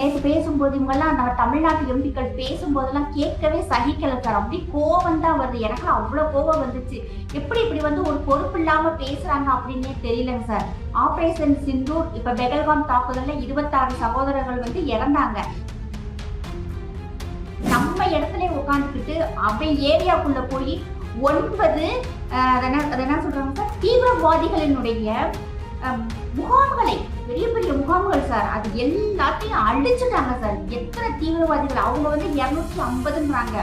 நேற்று பேசும்போது இவங்கெல்லாம் நம்ம தமிழ்நாட்டு எம்பிக்கள் பேசும்போதெல்லாம் கேட்கவே சகிக்கல சார். அப்படி கோபம் தான் வருது. எனக்கு அவ்வளோ கோபம் வந்துச்சு. எப்படி இப்படி வந்து ஒரு பொறுப்பு இல்லாம பேசுறாங்க அப்படின்னே தெரியலங்க சார். ஆபரேஷன் சிந்தூர் இப்ப பெகல்காம் தாக்குதல்ல இருபத்தாறு சகோதரர்கள் வந்து இறந்தாங்க. நம்ம இடத்துல உட்காந்துக்கிட்டு அவன் ஏரியாக்குள்ள போய் ஒன்பது அஹ், அது என்ன சொல்றாங்க சார்? தீவிரவாதிகளினுடைய முகாம்களை பெரிய பெரிய முகாம்கள் சார். அது எல்லாத்தையும் அழிச்சுட்டாங்க சார். எத்தனை தீவிரவாதிகள்? அவங்க வந்து இரநூத்தி ஐம்பதுன்றாங்க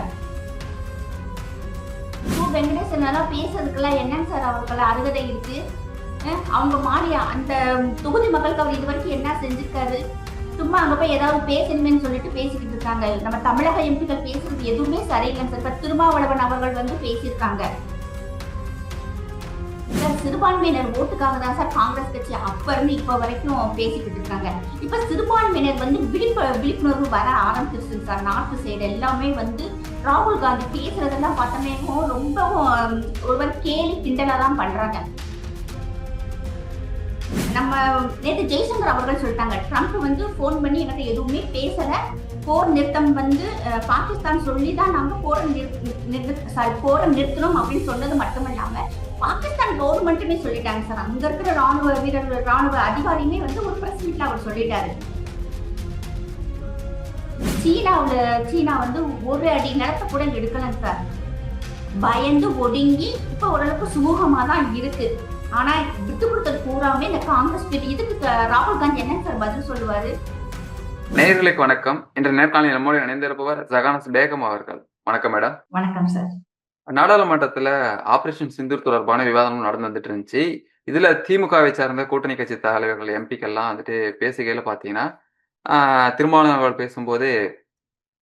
வெங்கடேசன் பேசுறதுக்கெல்லாம் என்னங்க சார் அவருக்கெல்லாம் அருகதை இருக்கு? அவங்க மாறி அந்த தொகுதி மக்களுக்கு அவர் இது வரைக்கும் என்ன செஞ்சிருக்காரு? சும்மா அங்க போய் ஏதாவது பேசணுமேன்னு சொல்லிட்டு பேசிக்கிட்டு இருக்காங்க. நம்ம தமிழக எம்பிக்கள் பேசுறது எதுவுமே சரியில்லைங்க சார். இப்ப திருமாவளவன் அவர்கள் வந்து பேசியிருக்காங்க. சிறுபான்மையினர் ஓட்டுக்காக தான் சார் காங்கிரஸ் கட்சி அப்ப இருந்து இப்ப வரைக்கும் பேசிக்கிட்டு இருக்காங்க. இப்ப சிறுபான்மையினர் வந்து விழிப்பு விழிப்புணர்வு வர ஆரம்பிச்சிருக்கு சார். நார்த் சைடு எல்லாமே வந்து ராகுல் காந்தி பேசுறதெல்லாம் பார்த்தோமே ரொம்பவும் ஒருவர் கேலி கிண்டலா தான் பண்றாங்க. நம்ம நேற்று ஜெய்சங்கர் அவர்கள் சொல்லிட்டாங்க. ட்ரம்ப் வந்து ஃபோன் பண்ணி என்கிட்ட எதுவுமே பேசல. போர் நிறுத்தம் வந்து பாகிஸ்தான் சொல்லி தான் நாங்கள் போரை நிறு சாரி போரை நிறுத்தணும் அப்படின்னு சொன்னது மட்டும் இல்லாமல் பாகிஸ்தான் கவர்மெண்ட்டுமே சொல்லிட்டாங்க சார். அங்க இருக்கிற ராணுவ வீரர்கள் ராணுவ அதிகாரியுமே வந்து ஒரு பிரஸ் மீட்ல அவர் சொல்லிட்டாரு. சீனாவுல சீனா வந்து ஒரு அடி நிலத்தை கூட எடுக்கலாம் சார். பயந்து ஒடுங்கி இப்ப ஓரளவுக்கு சுமூகமா தான் இருக்கு. ஆனா விட்டு கொடுத்தது பூராமே இந்த காங்கிரஸ் இதுக்கு ராகுல் காந்தி என்ன சார் பதில் சொல்லுவாரு? நேயர்களுக்கு வணக்கம். இன்று நேர்காணலில் நம்மோடு இணைந்திருப்பவர் ஜகானஸ் பேகம் அவர்கள். வணக்கம் மேடம். வணக்கம் சார். நாடாளுமன்றத்துல ஆபரேஷன் சிந்தூர் தொடர்பான விவாதமும் நடந்து வந்துட்டு இருந்துச்சு. இதுல திமுகவை சார்ந்த கூட்டணி கட்சி தலைவர்கள் எம்பிக்கெல்லாம் வந்துட்டு பேசுகையில பாத்தீங்கன்னா திருமாவளவர்கள் அவர்கள் பேசும்போது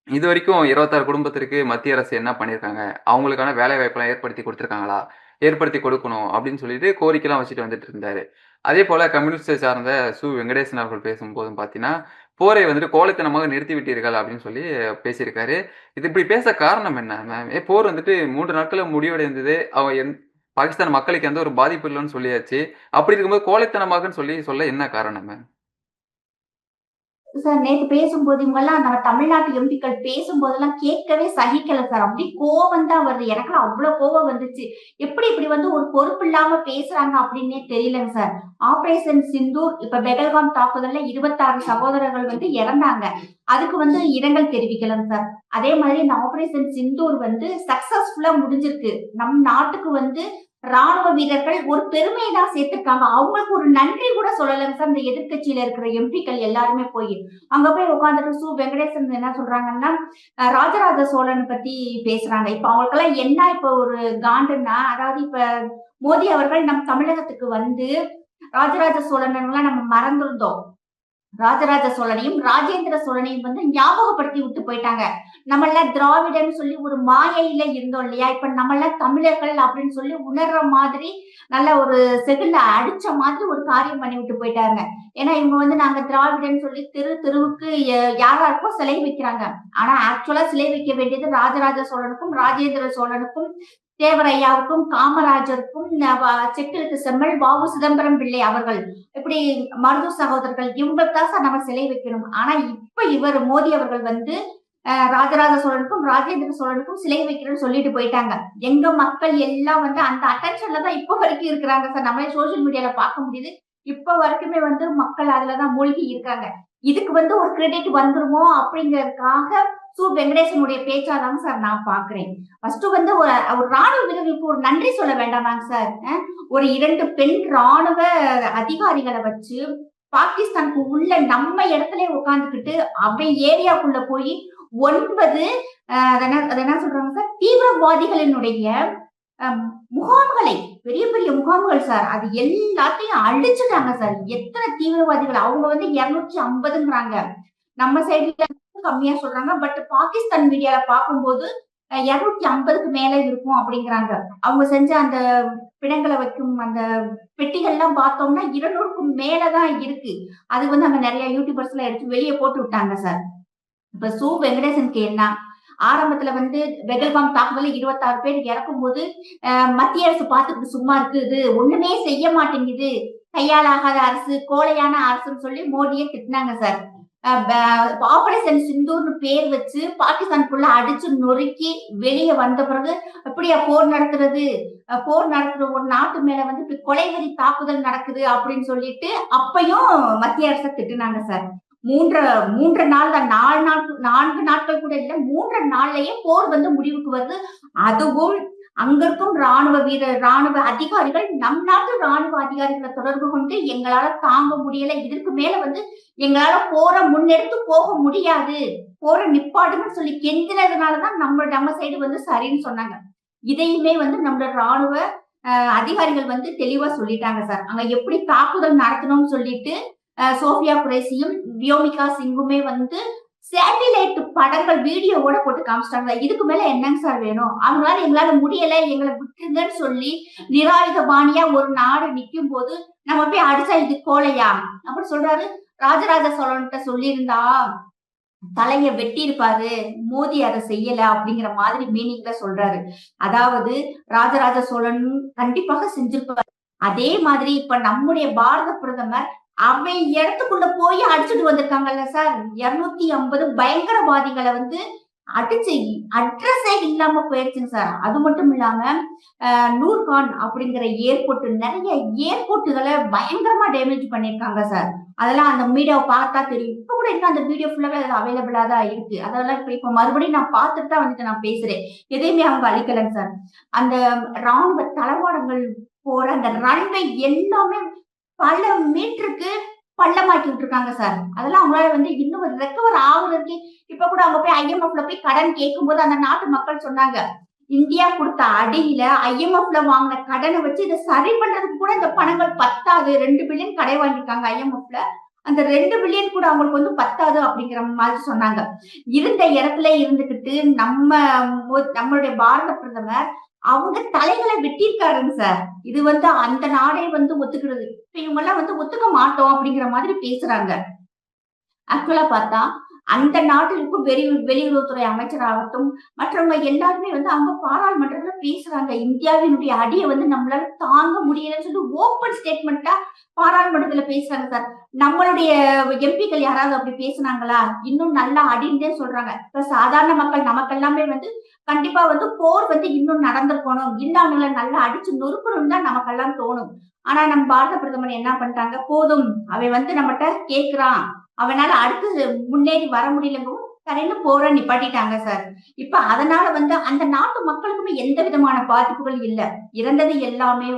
இது வரைக்கும் இருபத்தாறு குடும்பத்திற்கு மத்திய அரசு என்ன பண்ணியிருக்காங்க அவங்களுக்கான வேலை வாய்ப்பெல்லாம் ஏற்படுத்தி கொடுத்துருக்காங்களா? ஏற்படுத்தி கொடுக்கணும் அப்படின்னு சொல்லிட்டு கோரிக்கைலாம் வச்சுட்டு வந்துட்டு இருந்தாரு. அதே போல கம்யூனிஸ்டை சார்ந்த சு. வெங்கடேசன் அவர்கள் பேசும்போதும் பார்த்தீங்கன்னா போரை வந்துட்டு கோழைத்தனமாக நிறுத்தி விட்டீர்கள் அப்படின்னு சொல்லி பேசியிருக்காரு. இது இப்படி பேச காரணம் என்ன? மேம் ஏ போர் வந்துட்டு மூன்று நாட்களில் முடிவடைந்தது. அவ எந் பாகிஸ்தான் மக்களுக்கு எந்த ஒரு பாதிப்பு இல்லைன்னு சொல்லியாச்சு. அப்படி இருக்கும்போது கோழைத்தனமாகன்னு சொல்லி சொல்ல என்ன காரணம் மேம்? சார் நேற்று பேசும்போது இவங்கெல்லாம் நம்ம தமிழ்நாட்டு எம்பிக்கள் பேசும்போதெல்லாம் கேட்கவே சகிக்கல சார். அப்படி கோவம் தான் வருது. எனக்குலாம் அவ்வளவு கோவம் வந்துச்சு. எப்படி இப்படி வந்து ஒரு பொறுப்பு இல்லாம பேசுறாங்க அப்படின்னே தெரியலங்க சார். ஆபரேஷன் சிந்தூர் இப்ப பெகல்காம் தாக்குதல்ல இருபத்தாறு சகோதரர்கள் வந்து இறந்தாங்க. அதுக்கு வந்து இரங்கல் தெரிவிக்கலாம் சார். அதே மாதிரி இந்த ஆபரேஷன் சிந்தூர் வந்து சக்சஸ்ஃபுல்லா முடிஞ்சிருக்கு. நம் நாட்டுக்கு வந்து ராணுவ வீரர்கள் ஒரு பெருமையை தான் சேர்த்திருக்காங்க. அவங்களுக்கு ஒரு நன்றி கூட சொல்லலைங்க சார் இந்த எதிர்கட்சியில இருக்கிற எம்பிக்கள் எல்லாருமே போய் அங்க போய் உட்காந்துட்டு சு வெங்கடேசன் என்ன சொல்றாங்கன்னா ராஜராஜ சோழன் பத்தி பேசுறாங்க. இப்ப அவங்களுக்கெல்லாம் என்ன இப்ப ஒரு காண்டுன்னா அதாவது இப்ப மோடி அவர்கள் நம் தமிழகத்துக்கு வந்து ராஜராஜ சோழன் நம்ம மறந்திருந்தோம். ராஜராஜ சோழனையும் ராஜேந்திர சோழனையும் வந்து ஞாபகப்படுத்தி விட்டு போயிட்டாங்க. நம்மள திராவிடன் சொல்லி ஒரு மாயையில இருந்தோம் இல்லையா? இப்ப நம்மள தமிழர்கள் அப்படின்னு சொல்லி உணர்ற மாதிரி நல்ல ஒரு செகுல அடிச்ச மாதிரி ஒரு காரியம் பண்ணி விட்டு போயிட்டாங்க. ஏன்னா இவங்க வந்து நாங்க திராவிடன் சொல்லி தெரு தெருவுக்கு யாராருக்கும் சிலை வைக்கிறாங்க. ஆனா ஆக்சுவலா சிலை வைக்க வேண்டியது ராஜராஜ சோழனுக்கும் ராஜேந்திர சோழனுக்கும் தேவரையாவுக்கும் காமராஜருக்கும் ந- செம்மல் வாவு சிதம்பரம் பிள்ளை அவர்கள். இப்படி மருது சகோதரர்கள் இவங்களுக்குதான் சார் நம்ம சிலை வைக்கணும். ஆனா இப்ப இவர் மோடி அவர்கள் வந்து ராஜராஜ சோழனுக்கும் ராஜேந்திர சோழனுக்கும் சிலை வைக்கிறேன்னு சொல்லிட்டு போயிட்டாங்க. எங்க மக்கள் எல்லாம் வந்து அந்த அட்டென்ஷன்ல தான் இப்ப வரைக்கும் இருக்கிறாங்க சார். நம்மளே சோசியல் மீடியால பார்க்க முடியுது. இப்ப வரைக்குமே வந்து மக்கள் அதுலதான் மூழ்கி இருக்காங்க. இதுக்கு வந்து ஒரு கிரெடிட் வந்துருமோ அப்படிங்கறதுக்காக சு வெங்கடேசனுடைய பேச்சாதாங்க சார் நான் பாக்குறேன். ஃபர்ஸ்ட் வந்து ஒரு ஒரு ராணுவ வீரர்களுக்கு ஒரு நன்றி சொல்ல வேண்டாமாங்க சார். ஒரு இரண்டு பெண் ராணுவ அதிகாரிகளை வச்சு பாகிஸ்தானுக்கு உள்ள நம்ம இடத்துல உட்காந்துக்கிட்டு அவன் ஏரியாக்குள்ள போய் ஒன்பது என்ன சொல்றாங்க சார்? தீவிரவாதிகளினுடைய முகாம்களை பெரிய பெரிய முகாம்கள் சார். அது எல்லாத்தையும் அழிச்சுட்டாங்க சார். எத்தனை தீவிரவாதிகள்? அவங்க வந்து இருநூற்றி ஐம்பதுங்கிறாங்க. நம்ம சைடுல கம்மியா சொல்றாங்க. பட் பாகிஸ்தான் மீடியால பார்க்கும்போது இருநூத்தி ஐம்பதுக்கு மேல இருக்கும் அப்படிங்கிறாங்க. அவங்க செஞ்ச அந்த பிணங்களை வைக்கும் அந்த பெட்டிகள்லாம் பார்த்தோம்னா இருநூறுக்கும் மேலதான் இருக்கு. அது வந்து அங்க நிறைய யூடியூபர்ஸ் எல்லாம் எடுத்து வெளியே போட்டு விட்டாங்க சார் இப்ப சு வெங்கடேசனுக்கு என்ன ஆரம்பத்துல வந்து வெகல்பாம் தாக்குதல் இருபத்தாறு பேர் இறக்கும் போது மத்திய அரசு பார்த்துக்கிட்டு சும்மா இருக்குது. ஒண்ணுமே செய்ய மாட்டேங்குது. கையாளாகாத அரசு கோழையான அரசுன்னு சொல்லி மோடியை திட்டினாங்க சார் ஆபரேஷன் சிந்தூர்னு பேர் வச்சு பாகிஸ்தானுக்குள்ள அடிச்சு நொறுக்கி வெளியே வந்த பிறகு அப்படியா போர் நடத்துறது? போர் நடத்துற ஒரு நாட்டு மேல வந்து இப்படி கொலைவெறி தாக்குதல் நடக்குது அப்படின்னு சொல்லிட்டு அப்பயும் மத்திய அரசை திட்டுனாங்க சார். மூன்று மூன்று நாள் தான். நாலு நாட்கள் நான்கு நாட்கள் கூட இல்லை மூன்று நாள்லயே போர் வந்து முடிவுக்கு வருது. அதுவும் அங்க இருக்கும் ராணுவ வீரர் ராணுவ அதிகாரிகள் நம் நாட்டு ராணுவ அதிகாரிகளை தொடர்பு கொண்டு எங்களால தாங்க முடியல. இதற்கு மேல வந்து எங்களால போற முன்னெடுத்து போக முடியாது. போற நிப்பாடுன்னு சொல்லி கெஞ்சினதுனாலதான் நம்ம நம்ம சைடு வந்து சரின்னு சொன்னாங்க. இதையுமே வந்து நம்மளோட ராணுவ அதிகாரிகள் வந்து தெளிவா சொல்லிட்டாங்க சார். அங்க எப்படி தாக்குதல் நடத்தணும்னு சொல்லிட்டு சோஃபியா குரேசியும் வியோமிகா சிங்குமே வந்து சேட்டிலைட் படங்கள் வீடியோவோட போட்டு காமிச்சிட்டாங்க இதுக்கு மேல என்னங்க சார் வேணும்? அவங்களால எங்களால முடியல எங்களை விட்டுருங்கன்னு சொல்லி நிராயுத பாணியா ஒரு நாடு நிக்கும் போது நம்ம போய் அடிச்சா இது கோலையா அப்படின்னு சொல்றாரு. ராஜராஜ சோழன்கிட்ட சொல்லியிருந்தா தலைய வெட்டி இருப்பாரு மோதி அதை செய்யல அப்படிங்கிற மாதிரி மீனிங்ல சொல்றாரு. அதாவது ராஜராஜ சோழன் கண்டிப்பாக செஞ்சிருப்பாரு. அதே மாதிரி இப்ப நம்முடைய பாரத பிரதமர் அவன் இடத்துக்குள்ள போய் அடிச்சுட்டு வந்திருக்காங்கல்ல சார். இருநூத்தி ஐம்பது பயங்கரவாதிகளை வந்து அடிச்சு அட்ரஸே இல்லாம போயிடுச்சுங்க சார். அது மட்டும் இல்லாம நூர்கான் அப்படிங்கிற ஏர்போர்ட் நிறைய ஏர்போர்ட்டுகளை பயங்கரமா டேமேஜ் பண்ணிருக்காங்க சார். அதெல்லாம் அந்த மீடியாவை பார்த்தா தெரியும். இப்ப கூட இன்னும் அந்த வீடியோ ஃபுல்லாவே அது அவைலபிளா தான் இருக்கு. அதெல்லாம் இப்ப இப்ப மறுபடியும் நான் பார்த்துட்டு தான் வந்துட்டு நான் பேசுறேன். எதையுமே அவங்க அழிக்கலங்க சார். அந்த ராணுவ தளவாடங்கள் போற அந்த ரன்வே எல்லாமே பல மீட்டருக்கு பள்ளமாக்கி விட்டுருக்காங்க சார் அதெல்லாம் அவங்களால வந்து இன்னும் ரெக்கவர் ஆகுறதுக்கு இப்ப கூட அவங்க போய் ஐஎம்எஃப்ல போய் கடன் கேட்கும்போது அந்த நாட்டு மக்கள் சொன்னாங்க இந்தியா கொடுத்த அடியில ஐஎம்எஃப்ல வாங்கின கடனை வச்சு இதை சரி பண்றதுக்கு கூட இந்த பணங்கள் பத்தாது. ரெண்டு பில்லியன் கடை வாங்கியிருக்காங்க ஐஎம்எஃப்ல அந்த ரெண்டு பில்லியன் கூட அவங்களுக்கு வந்து பத்தாது அப்படிங்கிற மாதிரி சொன்னாங்க. இருந்த இடத்துல இருந்துகிட்டு நம்ம மோ- நம்மளுடைய பாரத பிரதமர் அவங்க தலைகளை வெட்டியிருக்காருங்க சார். இது வந்து அந்த நாடே வந்து ஒத்துக்கிறது. இப்ப இவங்க எல்லாம் வந்து ஒத்துக்க மாட்டோம் அப்படிங்கிற மாதிரி பேசுறாங்க. ஆக்சுவலா பார்த்தா அந்த நாட்டிற்கும் வெளி வெளியுறவுத்துறை அமைச்சராகட்டும் மற்றவங்க எல்லாருமே வந்து அவங்க பாராளுமன்றத்துல பேசுறாங்க. இந்தியாவினுடைய அடியை வந்து நம்மளால தாங்க முடியலன்னு சொல்லி ஓப்பன் ஸ்டேட்மெண்டா பாராளுமன்றத்துல பேசுறாங்க சார். நம்மளுடைய எம்பிக்கள் யாராவது அப்படி பேசுனாங்களா? இன்னும் நல்லா அடின்னு சொல்றாங்க. இப்ப சாதாரண மக்கள் நமக்கெல்லாமே வந்து கண்டிப்பா வந்து போர் வந்து இன்னும் நடந்திருக்கணும். இன்னும் அவங்கள நல்லா அடிச்சு நொறுக்கணும் தான் நமக்கெல்லாம் தோணும். ஆனா நம்ம பாரத பிரதமர் என்ன பண்ணிட்டாங்க? போதும். அவன் வந்து நம்மகிட்ட கேக்குறான். அவனால அடுத்து முன்னேறி வர முடியலங்கவும் சரின்னு போற நிப்பாட்டிட்டாங்க சார். இப்ப அதனால வந்து அந்த நாட்டு மக்களுக்குமே எந்த விதமான பாதிப்புகள் இல்ல. இறந்தது எல்லாமே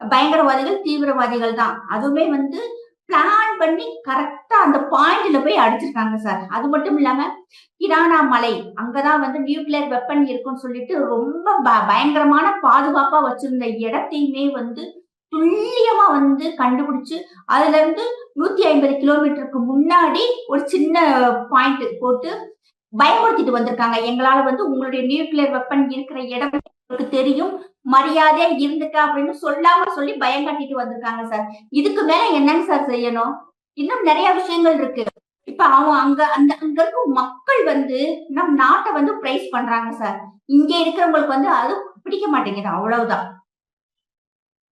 பயங்கரவாதிகள் தீவிரவாதிகள் தான். அதுவுமே வந்து பிளான் பண்ணி கரெக்டா அந்த பாயிண்ட்ல போய் அடிச்சிருக்காங்க சார். அது மட்டும் இல்லாம கிரானா மலை அங்கதான் வந்து நியூக்ளியர் வெப்பன் இருக்குன்னு சொல்லிட்டு ரொம்ப ப- பயங்கரமான பாதுகாப்பா வச்சிருந்த இடத்தையுமே வந்து துல்லியமா வந்து கண்டுபிடிச்சு அதுல இருந்து நூத்தி ஐம்பது கிலோமீட்டருக்கு முன்னாடி ஒரு சின்ன பாயிண்ட் போட்டு பயமுறுத்திட்டு வந்திருக்காங்க. எங்களால வந்து உங்களுடைய நியூக்ளியர் வெப்பன் இருக்கிற இடம் உங்களுக்கு தெரியும். மரியாதையா இருந்துக்க அப்படின்னு சொல்லாம சொல்லி பயம் கட்டிட்டு வந்திருக்காங்க சார். இதுக்கு மேல என்னங்க சார் செய்யணும்? இன்னும் நிறைய விஷயங்கள் இருக்கு. இப்ப அவன் அங்க அந்த அங்க இருக்கும் மக்கள் வந்து நம் நாட்டை வந்து பிரைஸ் பண்றாங்க சார். இங்க இருக்கிறவங்களுக்கு வந்து அது பிடிக்க மாட்டேங்குது. அவ்வளவுதான்.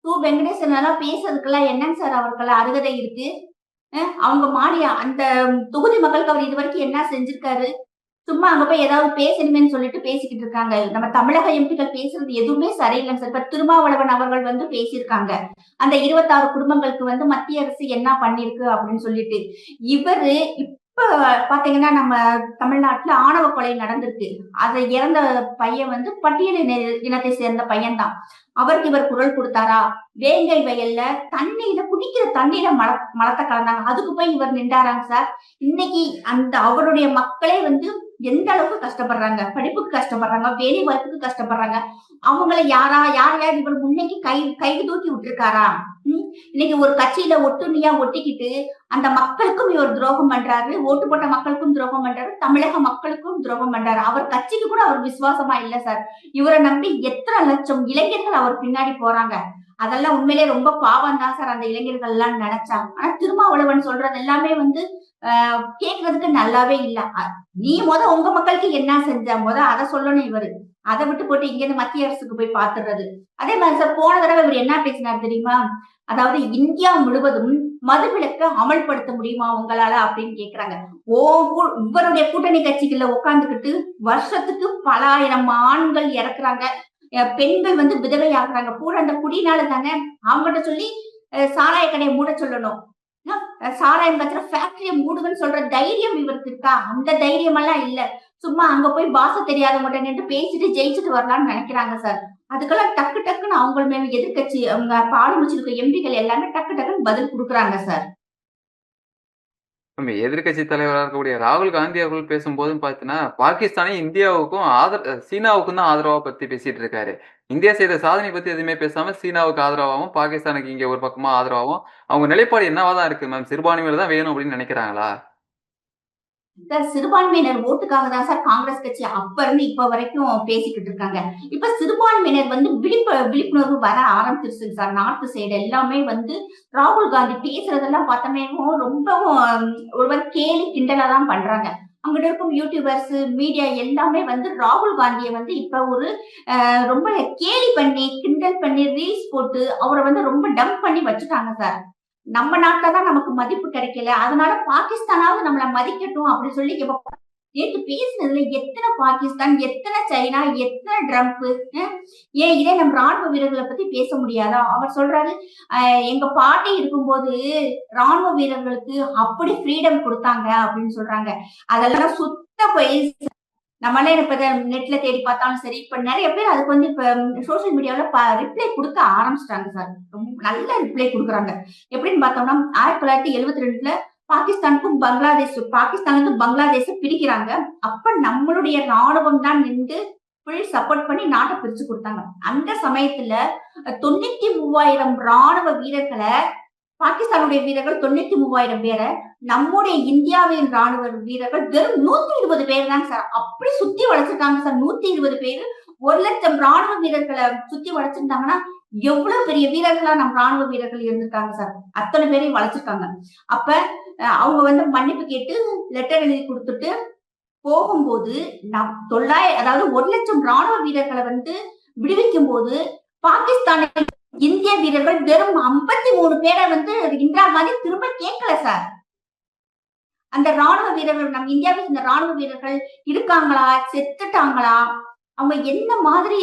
சு வெங்கடேசன் எல்லாம் பேசுறதுக்கெல்லாம் என்னங்க சார் அவருக்கெல்லாம் அருகதை இருக்கு? அவங்க மாடியா அந்த தொகுதி மக்களுக்கு அவர் இது வரைக்கும் என்ன செஞ்சிருக்காரு? சும்மா அங்க போய் ஏதாவது பேசணுமேன்னு சொல்லிட்டு பேசிக்கிட்டு இருக்காங்க. நம்ம தமிழக எம்பிக்கள் பேசுறது எதுவுமே சரியில்லைங்க சார். இப்ப திருமாவளவன் அவர்கள் வந்து பேசியிருக்காங்க. அந்த இருபத்தாறு குடும்பங்களுக்கு வந்து மத்திய அரசு என்ன பண்ணிருக்கு அப்படின்னு சொல்லிட்டு. இவரு இப்ப பாத்தீங்கன்னா நம்ம தமிழ்நாட்டுல ஆணவ கொலை நடந்திருக்கு. அதை இறந்த பையன் வந்து பட்டியலின இனத்தை சேர்ந்த பையன்தான். அவருக்கு இவர் குரல் கொடுத்தாரா? வேங்கை வயல்ல தண்ணியில குடிக்கிற தண்ணியில மல மலத்தை கலந்தாங்க. அதுக்கு போய் இவர் நின்றாராங்க சார். இன்னைக்கு அந்த அவருடைய மக்களே வந்து எந்த அளவுக்கு கஷ்டப்படுறாங்க? படிப்புக்கு கஷ்டப்படுறாங்க வேலை வாய்ப்புக்கு கஷ்டப்படுறாங்க. அவங்கள யாரா யார் யார் இவர் முன்னைக்கு கை கைது தூக்கி விட்டுருக்காரா? உம் இன்னைக்கு ஒரு கட்சியில ஒட்டுண்ணியா ஒட்டிக்கிட்டு அந்த மக்களுக்கும் இவர் துரோகம் பண்றாரு ஓட்டு போட்ட மக்களுக்கும் துரோகம் பண்றாரு தமிழக மக்களுக்கும் துரோகம் பண்றாரு. அவர் கட்சிக்கு கூட அவர் விசுவாசமா இல்ல சார். இவரை நம்பி எத்தனை லட்சம் இளைஞர்கள் அவர் பின்னாடி போறாங்க. அதெல்லாம் உண்மையிலேயே ரொம்ப பாவம் தான் சார் அந்த இளைஞர்கள் எல்லாம் நினைச்சா ஆனா திருமாவளவன் சொல்றது எல்லாமே வந்து ஆஹ் கேட்கறதுக்கு நல்லாவே இல்ல. நீ முத உங்க மக்களுக்கு என்ன செஞ்ச? முத அதை சொல்லணும் இவரு. அதை விட்டு போட்டு இங்க இருந்து மத்திய அரசுக்கு போய் பாத்துறது. அதே மாதிரி சார் போன தடவை இவர் என்ன பேசினார் தெரியுமா? அதாவது இந்தியா முழுவதும் மதுவிலக்க அமல்படுத்த முடியுமா உங்களால அப்படின்னு கேக்குறாங்க. ஓ இவருடைய கூட்டணி கட்சிகள்ல உட்காந்துக்கிட்டு வருஷத்துக்கு பல ஆயிரம் ஆண்கள் இறக்குறாங்க. பெண்கள் வந்து விதவை ஆகுறாங்க பூரா அந்த குடினால தானே அவங்ககிட்ட சொல்லி சாராய கடையை மூட சொல்லணும். சாராயம் கத்துற ஃபேக்டரிய மூடுங்கன்னு சொல்ற தைரியம் இவருக்கு இருக்கா அந்த தைரியம் எல்லாம் இல்ல. சும்மா அங்க போய் பாச மட்டும் நின்று பேசிட்டு ஜெயிச்சுட்டு வரலாம்னு நினைக்கிறாங்க சார் அதுக்கெல்லாம் டக்கு டக்குன்னு அவங்க மேல எதிர்க்கட்சி அவங்க பாடுமிச்சிருக்க எம்பிகள் எல்லாமே டக்கு டக்குன்னு பதில் கொடுக்குறாங்க சார் நம்ம எதிர்கட்சி தலைவராக இருக்கக்கூடிய ராகுல் காந்தி அவர்கள் பேசும்போதும் பார்த்தீங்கன்னா பாகிஸ்தானே இந்தியாவுக்கும் ஆதர சீனாவுக்கும் தான் ஆதரவா பத்தி பேசிட்டு இருக்காரு. இந்தியா செய்த சாதனை பத்தி எதுவுமே பேசாம சீனாவுக்கு ஆதரவாகவும் பாகிஸ்தானுக்கு இங்க ஒரு பக்கமா ஆதரவாகவும் அவங்க நிலைப்பாடு என்னவா தான் இருக்கு? மேம் சிறுபான்மையில தான் வேணும் அப்படின்னு நினைக்கிறாங்களா? சார் சிறுபான்மையினர் ஓட்டுக்காக தான் சார் காங்கிரஸ் கட்சி அப்ப இருந்து இப்ப வரைக்கும் பேசிக்கிட்டு இருக்காங்க. இப்ப சிறுபான்மையினர் வந்து விழிப்பு விழிப்புணர்வு வர ஆரம்பிச்சிருச்சு சார். நார்த் சைடு எல்லாமே வந்து ராகுல் காந்தி பேசுறதெல்லாம் பார்த்தோமே ரொம்பவும் ஹம், ஒருவர் கேலி கிண்டலா தான் பண்றாங்க. அங்கிட்ட இருக்கும் யூடியூபர்ஸ் மீடியா எல்லாமே வந்து ராகுல் காந்தியை வந்து இப்ப ஒரு ரொம்ப கேலி பண்ணி கிண்டல் பண்ணி ரீல்ஸ் போட்டு அவரை வந்து ரொம்ப டம்ப் பண்ணி வச்சுட்டாங்க சார். நம்ம நாட்டில தான் நமக்கு மதிப்பு கிடைக்கல. அதனால பாகிஸ்தானாவது நம்மளை மதிக்கட்டும் அப்படின்னு சொல்லி நேற்று பேசினதுல எத்தனை பாகிஸ்தான் எத்தனை சைனா எத்தனை ட்ரம்ப் ஏன் இதே நம்ம ராணுவ வீரர்களை பத்தி பேச முடியாதா? அவர் சொல்றாரு எங்க பாட்டி இருக்கும்போது ராணுவ வீரர்களுக்கு அப்படி ஃப்ரீடம் கொடுத்தாங்க அப்படின்னு சொல்றாங்க. அதெல்லாம் சுத்த போய் நம்மளே இப்ப நெட்ல தேடி பார்த்தாலும் சரி இப்ப நிறைய பேர் அதுக்கு வந்து இப்ப சோசியல் மீடியாவில ரிப்ளை கொடுக்க ஆரம்பிச்சிட்டாங்க சார் ரொம்ப நல்ல ரிப்ளை கொடுக்குறாங்க. எப்படின்னு பார்த்தோம்னா ஆயிரத்தி தொள்ளாயிரத்தி எழுபத்தி ரெண்டுல பாகிஸ்தானுக்கும் பங்களாதேஷ் பாகிஸ்தானுக்கும் பங்களாதேஷ பிரிக்கிறாங்க. அப்ப நம்மளுடைய ராணுவம் தான் நின்று ஃபுல் சப்போர்ட் பண்ணி நாட்டை பிரிச்சு கொடுத்தாங்க. அந்த சமயத்துல தொண்ணூத்தி மூவாயிரம் ராணுவ வீரர்களை பாகிஸ்தானுடைய வீரர்கள் தொண்ணூத்தி மூவாயிரம் பேரை நம்முடைய இந்தியாவின் ராணுவ வீரர்கள் வெறும் நூத்தி இருபது பேர் தான் சார் அப்படி சுத்தி வளைச்சிருக்காங்க சார். நூத்தி இருபது பேர் ஒரு லட்சம் ராணுவ வீரர்களை சுத்தி வளைச்சிருந்தாங்கன்னா எவ்வளவு பெரிய வீரர்களா நம்ம ராணுவ வீரர்கள் இருந்திருக்காங்க சார். அத்தனை பேரையும் வளைச்சிருக்காங்க அப்ப அவங்க வந்து மன்னிப்பு கேட்டு லெட்டர் எழுதி கொடுத்துட்டு போகும்போது நம் தொள்ளாயிரம் அதாவது ஒரு லட்சம் ராணுவ வீரர்களை வந்து விடுவிக்கும் போது பாகிஸ்தானில் இந்திய வீரர்கள் வெறும் ஐம்பத்தி மூணு பேரை வந்து இந்திரா காந்தி திரும்ப கேட்கல சார். அந்த ராணுவ வீரர்கள் நம்ம இந்தியாவில் இந்த ராணுவ வீரர்கள் இருக்காங்களா? செத்துட்டாங்களா? அவங்க என்ன மாதிரி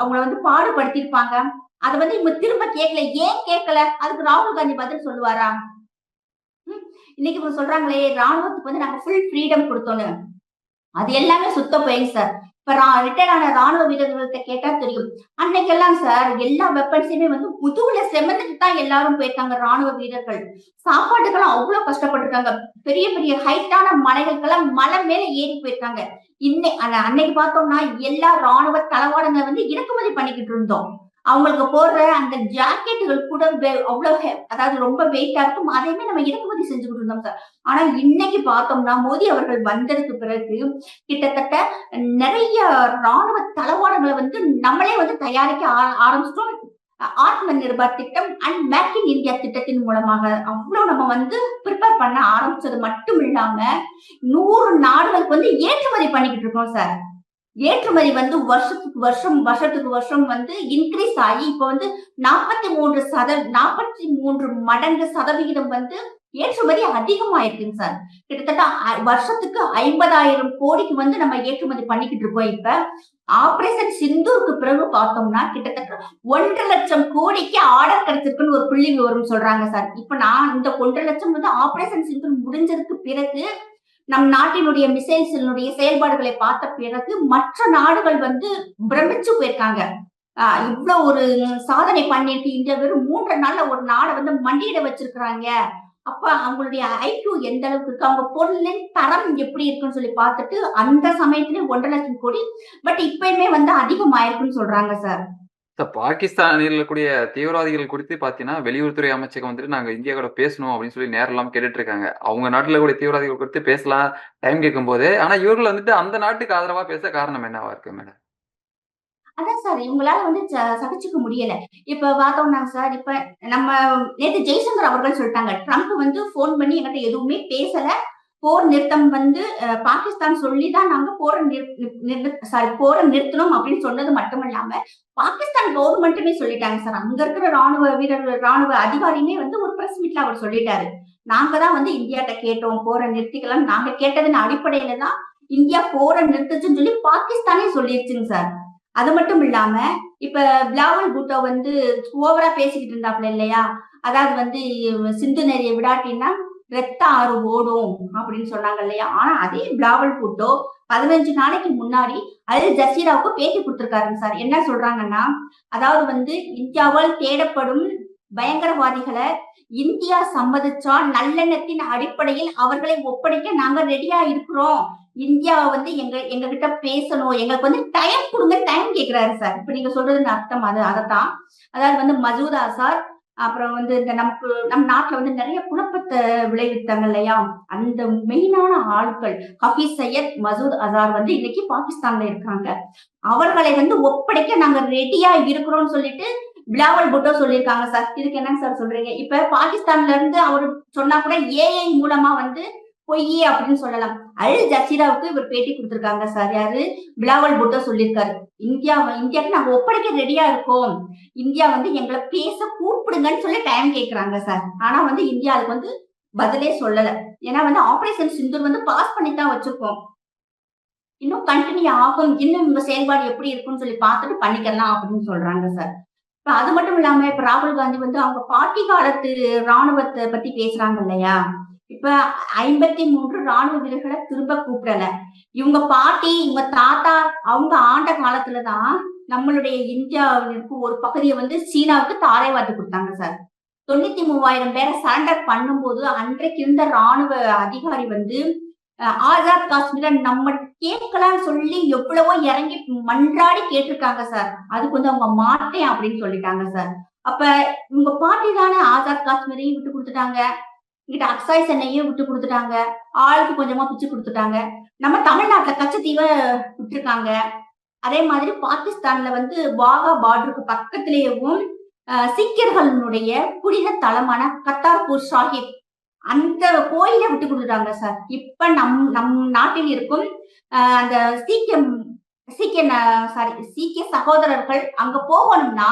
அவங்கள வந்து பாடுபடுத்திருப்பாங்க அதை வந்து இவங்க திரும்ப கேட்கல. ஏன் கேட்கல? அதுக்கு ராகுல் காந்தி பதில் சொல்லுவாரா? ம், இன்னைக்கு இவங்க சொல்றாங்களே ராணுவத்துக்கு வந்து நாங்க ஃபுல் ஃப்ரீடம் கொடுத்தோன்னு அது எல்லாமே சுத்த போயிங்க சார். இப்ப ரிட்டையர் ஆன ராணுவ வீரர்கள்ட்ட கேட்டா தெரியும். அன்னைக்கெல்லாம் சார் எல்லா வெப்பன்ஸுமே வந்து முதுகுல செமந்துட்டு தான் எல்லாரும் போயிருக்காங்க ராணுவ வீரர்கள். சாப்பாட்டுக்கெல்லாம் அவ்வளவு கஷ்டப்பட்டிருக்காங்க. பெரிய பெரிய ஹைட்டான மலைகளுக்கெல்லாம் மலை மேல ஏறி போயிருக்காங்க. இன்னை அன்னைக்கு பார்த்தோம்னா எல்லா ராணுவ தளவாடங்களை வந்து இறக்குமதி பண்ணிக்கிட்டு இருந்தோம். அவங்களுக்கு போடுற அந்த ஜாக்கெட்டுகள் கூட வெ- அவ்வளவு அதாவது ரொம்ப வெயிட்டா இருக்கும். அதையுமே நம்ம இறக்குமதி செஞ்சுக்கிட்டு இருந்தோம் சார் ஆனா இன்னைக்கு பார்த்தோம்னா மோடி அவர்கள் வந்ததுக்கு பிறகு கிட்டத்தட்ட நிறைய ராணுவ தளவாடங்களை வந்து நம்மளே வந்து தயாரிக்க ஆரம்பிச்சிட்டோம். ஆத்ம நிர்பர் திட்டம் அண்ட் மேக் இன் இந்தியா திட்டத்தின் மூலமாக அவ்வளவு நம்ம வந்து ப்ரிப்பேர் பண்ண ஆரம்பிச்சது மட்டும் இல்லாம நூறு நாடுகளுக்கு வந்து ஏற்றுமதி பண்ணிக்கிட்டு இருக்கோம் சார் ஏற்றுமதி வந்து வருஷத்துக்கு வருஷம் வருஷத்துக்கு வருஷம் வந்து இன்க்ரீஸ் ஆகி இப்ப வந்து நாற்பத்தி மூன்று சத நாற்பத்தி மூன்று மடங்கு சதவிகிதம் வந்து ஏற்றுமதி அதிகமாயிருக்குங்க சார். கிட்டத்தட்ட வருஷத்துக்கு ஐம்பதாயிரம் கோடிக்கு வந்து நம்ம ஏற்றுமதி பண்ணிக்கிட்டு இருக்கோம் இப்ப. ஆபரேஷன் சிந்தூருக்கு பிறகு பார்த்தோம்னா கிட்டத்தட்ட ஒன்றரை லட்சம் கோடிக்கு ஆர்டர் கிடைச்சிருக்குன்னு ஒரு புள்ளி விவரம் சொல்றாங்க சார். இப்ப நான் இந்த ஒன்றரை லட்சம் வந்து ஆபரேஷன் சிந்தூர் முடிஞ்சதுக்கு பிறகு நம் நாட்டினுடைய மிசைல்ஸினுடைய செயல்பாடுகளை பார்த்த பிறகு மற்ற நாடுகள் வந்து பிரமிச்சு போயிருக்காங்க. ஆஹ் இவ்வளவு ஒரு சாதனை பண்ணிருக்கு இந்தியா வெறும் மூன்று நாள்ல ஒரு நாடை வந்து மண்டியிட வச்சிருக்கிறாங்க. அப்ப அவங்களுடைய ஐக்கியூ எந்த அளவுக்கு இருக்கு? அவங்க பொருளின் தரம் எப்படி இருக்குன்னு சொல்லி பார்த்துட்டு அந்த சமயத்துல ஒன்றரை லட்சம் கோடி பட் இப்பயுமே வந்து அதிகமாயிருக்குன்னு சொல்றாங்க சார். சார் பாகிஸ்தானில் இருக்கக்கூடிய தீவிரவாதிகள் குறித்து பார்த்தீங்கன்னா வெளியுறவுத்துறை அமைச்சகம் வந்துட்டு நாங்கள் இந்தியா கூட பேசணும் அப்படின்னு சொல்லி நேரெல்லாம் கேட்டுட்டு இருக்காங்க அவங்க நாட்டில் கூடிய தீவிரவாதிகள் குறித்து பேசலாம் டைம் கேட்கும் போது ஆனால் இவர்கள் வந்துட்டு அந்த நாட்டுக்கு ஆதரவாக பேச காரணம் என்னவா இருக்கு மேடம்? அதான் சார் இவங்களால வந்து ச- சகிச்சுக்க முடியல. இப்ப பார்த்தோம்னா சார் இப்ப நம்ம நேற்று ஜெய்சங்கர் அவர்கள் சொல்லிட்டாங்க ட்ரம்ப் வந்து ஃபோன் பண்ணி எங்கிட்ட எதுவுமே பேசல. போர் நிறுத்தம் வந்து பாகிஸ்தான் சொல்லி தான் நாங்க போரை சாரி போரை நிறுத்தணும் அப்படின்னு சொன்னது மட்டும் இல்லாம பாகிஸ்தான் கவர்மெண்ட்டுமே சொல்லிட்டாங்க சார் அங்க இருக்கிற ராணுவ வீரர்கள் ராணுவ அதிகாரியுமே வந்து ஒரு பிரஸ் மீட்ல அவர் சொல்லிட்டாரு. நாங்க தான் வந்து இந்தியாட்ட கேட்டோம் போரை நிறுத்திக்கலாம். நாங்க கேட்டதன் அடிப்படையில தான் இந்தியா போரை நிறுத்துச்சுன்னு சொல்லி பாகிஸ்தானே சொல்லிருச்சுங்க சார் அது மட்டும் இல்லாம இப்ப பிளாவல் பூட்டோ வந்து ஓவரா பேசிக்கிட்டு இருந்தாப்ல இல்லையா? அதாவது வந்து சிந்து நெறிய விடாட்டின்னா ரத்த ஆறு ஓடும் அப்படின்னு சொன்னாங்க இல்லையா? ஆனா அதே பிளாவல் பூட்டோ பதினஞ்சு நாளைக்கு முன்னாடி அல் ஜசீராவுக்கு பேட்டி கொடுத்திருக்காருங்க சார். என்ன சொல்றாங்கன்னா அதாவது வந்து இந்தியாவால் தேடப்படும் பயங்கரவாதிகளை இந்தியா சம்மதிச்சா நல்லெண்ணத்தின் அடிப்படையில் அவர்களை ஒப்படைக்க நாங்க ரெடியா இருக்கிறோம். இந்தியா வந்து எங்க எங்க கிட்ட பேசணும். எங்களுக்கு வந்து டைம் கொடுங்க டைம் கேக்குறாரு சார். இப்ப நீங்க சொல்றதுன்னு அர்த்தம் அது அதைத்தான். அதாவது வந்து மசூத் அசார் அப்புறம் வந்து இந்த நமக்கு நம் நாட்டுல வந்து நிறைய குழப்பத்தை விளைவித்தாங்க இல்லையா? அந்த மெயினான ஆட்கள் ஹபீஸ் சையத் மசூத் அசார் வந்து இன்னைக்கு பாகிஸ்தான்ல இருக்காங்க. அவர்களை வந்து ஒப்படைக்க நாங்க ரெடியா இருக்கிறோம்னு சொல்லிட்டு பிலாவல் புட்டோ சொல்லியிருக்காங்க சார். இதுக்கு என்னங்க சார் சொல்றீங்க? இப்ப பாகிஸ்தான்ல இருந்து அவர் சொன்னா கூட ஏஐ மூலமா வந்து பொய் அப்படின்னு சொல்லலாம். அல் ஜசீராவுக்கு இவர் பேட்டி கொடுத்திருக்காங்க சார். யாரு? பிலாவல் புட்டோ சொல்லியிருக்காரு. இந்தியா இந்தியாவுக்கு நாங்க ஒப்படைக்க ரெடியா இருக்கோம். இந்தியா வந்து எங்களை பேச கூப்பிடுங்கன்னு சொல்லி டைம் கேக்குறாங்க சார். ஆனா வந்து இந்தியா அதுக்கு வந்து பதிலே சொல்லல. ஏன்னா வந்து ஆபரேஷன் சிந்தூர் வந்து பாஸ் பண்ணி தான் வச்சிருக்கோம். இன்னும் கண்டினியூ ஆகும். இன்னும் இந்த செயல்பாடு எப்படி இருக்கும்னு சொல்லி பார்த்துட்டு பண்ணிக்கலாம் அப்படின்னு சொல்றாங்க சார். இப்ப அது மட்டும் இல்லாம இப்ப ராகுல் காந்தி வந்து அவங்க பாட்டி காலத்து ராணுவத்தை பத்தி பேசுறாங்க இல்லையா? இப்ப ஐம்பத்தி மூன்று ராணுவ வீரர்களை திரும்ப கூப்பிடல. இவங்க பாட்டி இவங்க தாத்தா அவங்க ஆண்ட காலத்துலதான் நம்மளுடைய இந்தியாவிற்கு ஒரு பகுதியை வந்து சீனாவுக்கு தாரை வாத்து கொடுத்தாங்க சார். தொண்ணூத்தி மூவாயிரம் பேரை சரண்டர் பண்ணும்போது அன்றைக்கு இருந்த ராணுவ அதிகாரி வந்து ஆசாத் காஷ்மீரை நம்ம கேட்கலாம் சொல்லி எவ்வளவோ இறங்கி மன்றாடி கேட்டிருக்காங்க சார். அதுக்கு வந்து அவங்க மாட்டேன் அப்படின்னு சொல்லிட்டாங்க சார். அப்ப இவங்க பாட்டி தானே ஆசாத் காஷ்மீரையும் விட்டு கொடுத்துட்டாங்க. இங்கிட்ட அக்சாய் சென்னையும் விட்டு கொடுத்துட்டாங்க. ஆளுக்கு கொஞ்சமா பிச்சு கொடுத்துட்டாங்க. நம்ம தமிழ்நாட்டுல கச்சத்தீவை விட்டுருக்காங்க. அதே மாதிரி பாகிஸ்தான்ல வந்து வாகா பார்டருக்கு பக்கத்திலேயும் சீக்கியர்களுடைய புனித தலமான கத்தார்பூர் சாஹிப் அந்த கோயில விட்டு கொடுத்துட்டாங்க சார். இப்ப நம் நம் நாட்டில் இருக்கும் அந்த சீக்கியம் சீக்கிய சாரி சீக்கிய சகோதரர்கள் அங்க போகணும்னா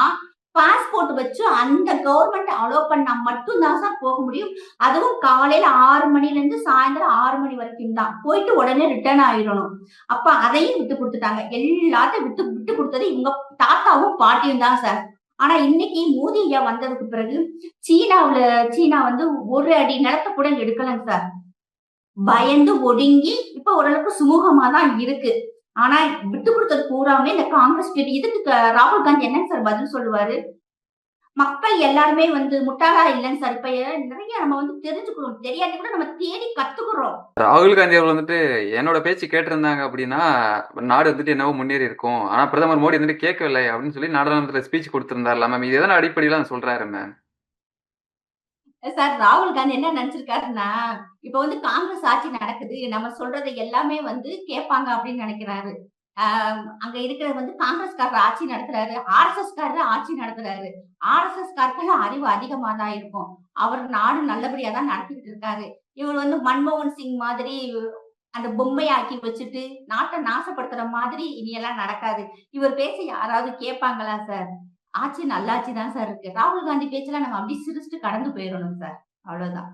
பாஸ்போர்ட் வச்சு அந்த கவர்மெண்ட் அலோவ் பண்ணா மட்டும்தான் சார் போக முடியும். அதுவும் காலையில ஆறு மணில இருந்து சாயந்தரம் ஆறு மணி வரைக்கும் தான். போயிட்டு உடனே ரிட்டர்ன் ஆயிடணும். அப்ப அதையும் விட்டு கொடுத்துட்டாங்க. எல்லாத்தையும் விட்டு விட்டு கொடுத்தது இவங்க தாத்தாவும் பாட்டியும் தான் சார் ஆனா இன்னைக்கு மோதி ஐயா வந்ததுக்கு பிறகு சீனாவுல சீனா வந்து ஒரு அடி நிலத்தை கூட எடுக்கலங்க சார் பயந்து ஒடுங்கி இப்ப ஓரளவுக்கு சுமூகமா தான் இருக்கு. ஆனா விட்டு கொடுத்தது பூராமே இந்த காங்கிரஸ் party. இதுக்கு ராகுல் காந்தி என்னங்க சார் பதில் சொல்லுவாரு? மக்கள் எல்லாருமே வந்து முட்டாளா இல்லைன்னு சார். இப்ப நிறைய நம்ம வந்து தெரிஞ்சுக்கிறோம் தெரியாது கூட நம்ம தேடி கத்துக்கிறோம். ராகுல் காந்தி அவர்கள் வந்துட்டு என்னோட பேச்சு கேட்டிருந்தாங்க அப்படின்னா நாடு வந்துட்டு என்னவோ முன்னேறி இருக்கும். ஆனா பிரதமர் மோடி வந்துட்டு கேட்கவில்லை அப்படின்னு சொல்லி நாடாளுமன்றத்துல ஸ்பீச் கொடுத்திருந்தாருல மேம் இது எதனா அடிப்படையில சொல்றாரு மேம் சார் ராகுல் காந்தி என்ன நினைச்சிருக்காருன்னா இப்ப வந்து காங்கிரஸ் ஆட்சி நடக்குது நம்ம சொல்றதை எல்லாமே வந்து கேட்பாங்க அப்படின்னு நினைக்கிறாரு. ஆஹ் அங்க இருக்கிற வந்து காங்கிரஸ்காரர் ஆட்சி நடத்துறாரு ஆர்எஸ்எஸ் காரர் ஆட்சி நடத்துறாரு. ஆர்எஸ்எஸ் காரர்கள் அறிவு அதிகமா தான் இருக்கும். அவர் நாடு நல்லபடியா தான் நடத்திட்டு இருக்காரு. இவர் வந்து மன்மோகன் சிங் மாதிரி அந்த பொம்மையாக்கி வச்சுட்டு நாட்டை நாசப்படுத்துற மாதிரி இனியெல்லாம் நடக்காது. இவர் பேச யாராவது கேட்பாங்களா சார்? ஆட்சி நல்லாட்சி தான் சார் இருக்கு. ராகுல் காந்தி பேச்செல்லாம் நம்ம அப்படி சிரிச்சுட்டு கடந்து போயிடணும் சார் அவ்வளவுதான்.